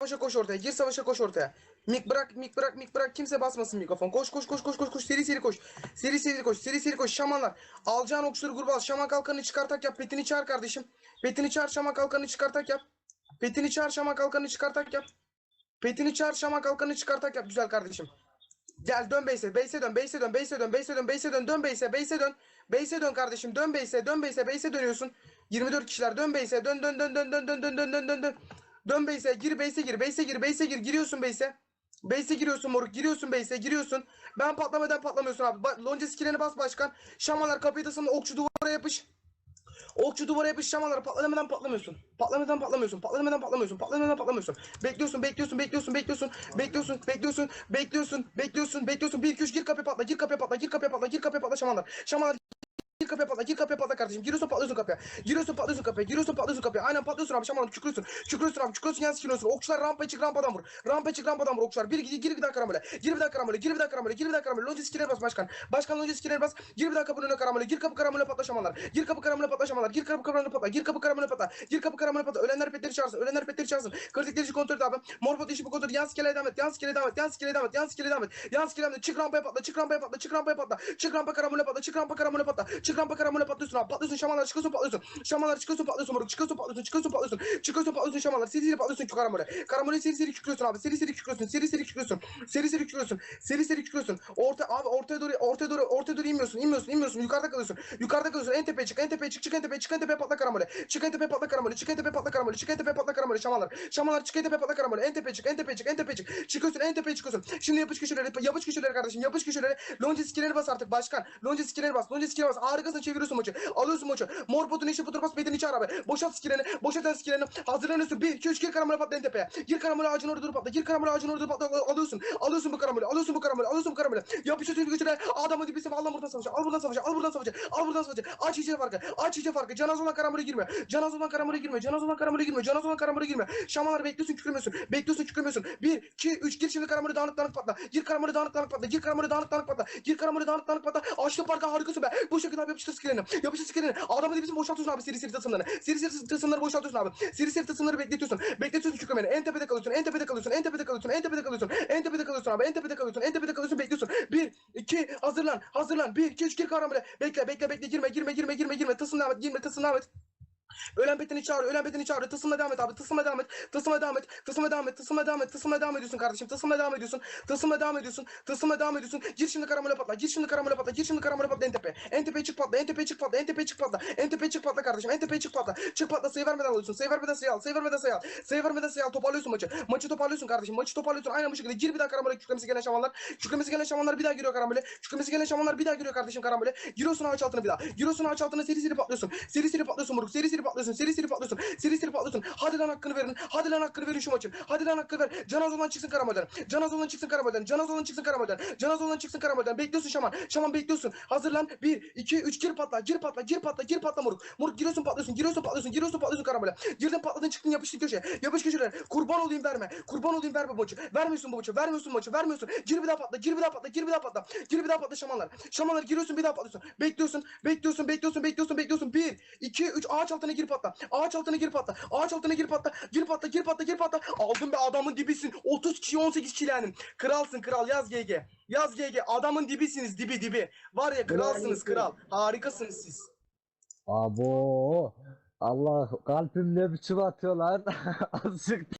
savaşa koş ortaya. Gir savaşa koş ortaya. Mik bırak, mik bırak, mik bırak. Kimse basmasın mikrofon. Koş koş koş koş koş koş. Seri seri koş. Seri seri koş. Seri seri koş. Şamanlar. Alacağın okçuları gruba al. Şaman kalkanını çıkartak yap. Petini çağır kardeşim. Petini çağır şaman kalkanını çıkartak yap. Petini çağır şaman kalkanını çıkartak yap. Petini çağır şaman kalkanını çıkartak yap güzel kardeşim. Gel dön Beyse. Beyse dön. Beyse dön. Beyse dön. Beyse dön. Beyse dön. Dön Beyse. Beyse dön. Beyse dön kardeşim. Dön Beyse. Dön Beyse. Beyse dönüyorsun. 24 kişiler. Dön Beyse. Dön dön dön dön dön dön dön dön dön dön dön. Dön Beyse. Gir Beyse gir. Beyse gir. Beyse gir. Giriyorsun Beyse. Beyse giriyorsun moruk. Giriyorsun Beyse. Giriyorsun. Ben patlamadan patlamıyorsun abi. Ba Lonca skillini bas başkan. Şamalar kapıyı tasını okçu duvara yapış. Okçu duvara yapış şamalar patlamadan patlamıyorsun. Patlamadan patlamıyorsun. Patlamadan patlamıyorsun. Patlamadan patlamıyorsun. Bekliyorsun, bekliyorsun, bekliyorsun, bekliyorsun. Bekliyorsun, bekliyorsun, bekliyorsun, bekliyorsun, bekliyorsun. 1 2 3 gir kapıya patla. Gir kapıya patla. Gir kapıya patla. Gir kapıya patla şamalar. Şamalar Gir kapıya patla, gir kapıya patla kardeşim. Giriyorsun patlıyorsun kapıya. Giriyorsun patlıyorsun kapıya. Giriyorsun patlıyorsun kapıya. Aynen patlıyorsun abi şamanım çükürüyorsun. Çükürüyorsun abi çükürüyorsun yan sikiliyorsun. Okçular rampaya çık rampadan vur. Rampaya çık rampadan vur okçular. Bir gir, gir bir daha karamele. Gir bir daha karamele. Gir bir daha karamele. Gir bir daha karamele. Lonca skill'e bas başkan. Başkan lonca skill'e bas. Gir bir daha kapının önüne karamele. Gir kapı karamele patla şamanlar. Gir kapı karamele patla şamanlar. Gir kapı karamele patla. Gir kapı karamele patla. Gir kapı karamele patla. Ölenler petleri çağırsın. Ölenler petleri çağırsın. Kritikleri işi kontrol et abi. Morpot işi bu kontrol. Yan skill'e devam et. Yan skill'e devam et. Yan skill'e devam et. Yan skill'e devam et. Yan skill'e devam et. Çık rampaya patla. Çık rampaya patla. Çık rampaya patla. Çık rampa karamele patla. Çık rampa karamele patla. Çık rampa karamele patlıyorsun abi. Patlıyorsun şamanlar çıkıyorsun patlıyorsun. Şamanlar çıkıyorsun patlıyorsun moruk. Çıkıyorsun patlıyorsun. Çıkıyorsun patlıyorsun. Çıkıyorsun patlıyorsun şamanlar. Seri seri patlıyorsun karamele. Karamele seri seri kükrüyorsun abi. Seri seri kükrüyorsun. Seri seri kükrüyorsun. Seri seri kükrüyorsun. Seri seri kükrüyorsun. Orta abi ortaya doğru ortaya doğru ortaya doğru inmiyorsun. inmiyorsun. inmiyorsun. Yukarıda kalıyorsun. Yukarıda kalıyorsun. En tepeye çık. En tepeye çık. Çık en tepeye. Çık en tepeye patla karamele. Çık en tepeye patla karamele. Çık en tepeye patla karamele. Çık en tepeye patla karamele. Şamanlar. Şamanlar çık en tepeye patla karamele. En tepeye çık. En tepeye çık. En tepeye çık. Çıkıyorsun en tepeye çıkıyorsun. Şimdi yapış köşeleri. Yapış köşeleri kardeşim. Yapış köşeleri. Lonca skilleri bas artık başkan. Lonca skilleri bas. Lonca skilleri bas. Harikasın çeviriyorsun maçı. Alıyorsun maçı. Mor potun işi budur bas bedeni çağır abi. Boşalt skillerini. Boşalt skillerini. Hazırlanıyorsun. 1 2 3 gir karamele patla tepeye. Gir karamele ağacın orada dur patla. Gir karamele ağacın orada dur patla. Alıyorsun. Alıyorsun bu karamele. Alıyorsun bu karamele. Alıyorsun bu karamele. Yapışıyorsun köşeleri. Adamın dibisi al lan buradan savaşı. Al buradan savaşı. Al buradan savaşı. Al buradan savaşı. Aç iyice farkı. Aç iyice farkı. Canaz olan karamele girme. Canaz olan karamele girme. Canaz olan karamele girme. Canaz olan karamele girme. Şamalar bekliyorsun kükremiyorsun. Bekliyorsun kükremiyorsun. 1 2 3 gir şimdi karamele dağınık dağınık patla. Gir karamele dağınık dağınık patla. Gir karamele dağınık dağınık patla. Gir karamele dağınık dağınık patla. Açtın parka harikasın be. Bu şekilde abi yapıştır skillerini. Yapıştır skillerini. Adamı dibisi boşaltıyorsun abi seri seri tasımlarını. Seri seri tasımları boşaltıyorsun abi. Seri seri tasımları bekletiyorsun. Bekletiyorsun kükremeni. En tepede kalıyorsun. En tepede kalıyorsun. En tepede kalıyorsun. En tepede kalıyorsun. En tepede kalıyorsun abi. En tepede kalıyorsun. En tepede kalıyorsun. Bekliyorsun. 1 2 hazırlan. Hazırlan. 1 2 3 gir karamele. Bekle bekle bekle girme girme girme girme girme. Tasın devam et. Girme tasın devam et. Ölen betini çağır, ölen betini çağır. Tısımla devam et abi. Tısımla devam et. Tısımla devam et. Tısımla devam et. Tısımla devam et. Tısımla devam ediyorsun kardeşim. Tısımla devam ediyorsun. Tısımla devam ediyorsun. Tısımla devam ediyorsun. Gir şimdi karamele patla. Gir şimdi karamele patla. Gir şimdi karamele patla en tepe. En tepeye çık patla. En tepeye çık patla. En tepeye çık patla. En tepeye çık patla kardeşim. En tepeye çık patla. Çık patla. Sayı vermeden alıyorsun. Sayı vermeden sayı al. Sayı vermeden sayı al. Sayı vermeden sayı al. Toparlıyorsun maçı. Maçı toparlıyorsun kardeşim. Maçı toparlıyorsun. Aynen bu şekilde. Gir bir daha karamele. Kükremesi gelen şamanlar. Kükremesi gelen şamanlar bir daha giriyor karamele. Kükremesi gelen şamanlar bir daha giriyor kardeşim karamele. Giriyorsun ağaç altına bir daha. Giriyorsun ağaç altına seri seri patlıyorsun. Seri seri patlıyorsun moruk. Seri seri patlıyorsun. Seri seri patlıyorsun. Seri seri patlıyorsun. Hadi lan hakkını verin. Hadi lan hakkını verin şu maçın. Hadi lan hakkını ver. Canaz olan çıksın Karamel'den. Canaz olan çıksın Karamel'den. Canaz olan çıksın Karamel'den. Canaz olan çıksın Karamel'den. Bekliyorsun Şaman. Şaman bekliyorsun. Hazırlan. 1 2 3 gir patla. Gir patla. Gir patla. Gir patla moruk. Moruk giriyorsun patlıyorsun. Giriyorsun patlıyorsun. Giriyorsun patlıyorsun Karamel'e. Girdin patladın çıktın yapıştın köşeye. Yapış köşelere. Kurban olayım verme. Kurban olayım verme bu maçı. Vermiyorsun bu maçı. Vermiyorsun maçı. Vermiyorsun. Gir bir daha patla. Gir bir daha patla. Gir bir daha patla. Gir bir daha patla Şamanlar. Şamanlar giriyorsun bir daha patlıyorsun. Bekliyorsun. Bekliyorsun. Bekliyorsun. 1 2 3 ağaç altına gir patla. Ağaç altına gir patla. Ağaç altına gir patla. Gir patla. Gir patla. Gir patla. Aldın be adamın dibisin. 30 kişi 18 kişilenim. Kralsın kral. Yaz GG. Yaz GG. Adamın dibisiniz. Dibi dibi. Var ya kralsınız kral. Harikasınız siz. Abo. Allah kalbim ne biçim atıyor lan. Azıcık